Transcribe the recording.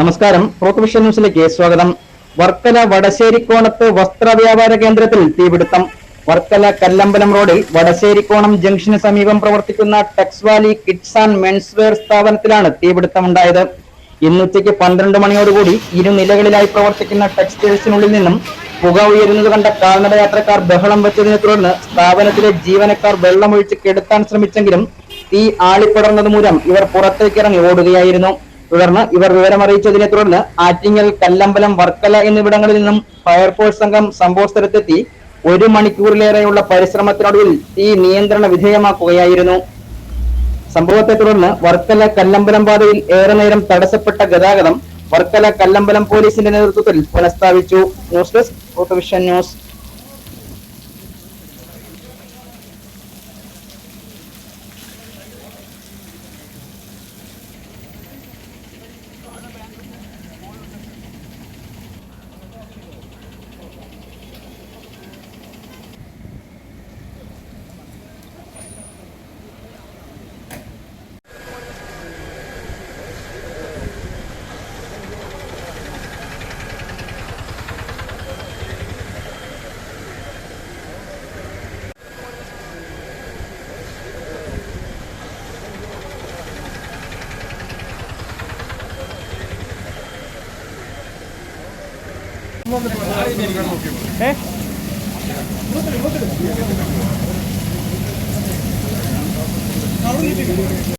നമസ്കാരം. പ്രോത്തുവിഷൻ ന്യൂസിലേക്ക് സ്വാഗതം. വർക്കല വടശ്ശേരിക്കോണത്ത് വസ്ത്ര വ്യാപാര കേന്ദ്രത്തിൽ തീപിടുത്തം. വർക്കല കല്ലമ്പലം റോഡിൽ വടശ്ശേരിക്കോണം ജംഗ്ഷന് സമീപം പ്രവർത്തിക്കുന്ന tex valley kids and menswear സ്ഥാപനത്തിലാണ് തീപിടുത്തമുണ്ടായത്. ഇന്നുച്ചയ്ക്ക് പന്ത്രണ്ട് മണിയോടുകൂടി ഇരു നിലകളിലായി പ്രവർത്തിക്കുന്ന ടെക്സ്റ്റൈൽസിനുള്ളിൽ നിന്നും പുക ഉയരുന്നത് കണ്ട കാൽനട യാത്രക്കാർ ബഹളം വെച്ചതിനെ തുടർന്ന് സ്ഥാപനത്തിലെ ജീവനക്കാർ വെള്ളമൊഴിച്ച് കെടുത്താൻ ശ്രമിച്ചെങ്കിലും തീ ആളിപ്പടർന്നത് മൂലം ഇവർ പുറത്തേക്കിറങ്ങി ഓടുകയായിരുന്നു. തുടർന്ന് ഇവർ വിവരമറിയിച്ചതിനെ തുടർന്ന് ആറ്റിങ്ങൽ കല്ലമ്പലം വർക്കല എന്നിവിടങ്ങളിൽ നിന്നും ഫയർഫോഴ്സ് സംഘം സംഭവസ്ഥലത്തെത്തി ഒരു മണിക്കൂറിലേറെയുള്ള പരിശ്രമത്തിനൊടുവിൽ തീ നിയന്ത്രണ വിധേയമാക്കുകയായിരുന്നു. സംഭവത്തെ തുടർന്ന് വർക്കല കല്ലമ്പലം പാതയിൽ ഏറെ നേരം തടസ്സപ്പെട്ട ഗതാഗതം വർക്കല കല്ലമ്പലം പോലീസിന്റെ നേതൃത്വത്തിൽ പുനഃസ്ഥാപിച്ചു. News desk news. ഏ? അവിടെ നീട്ടിക്കോ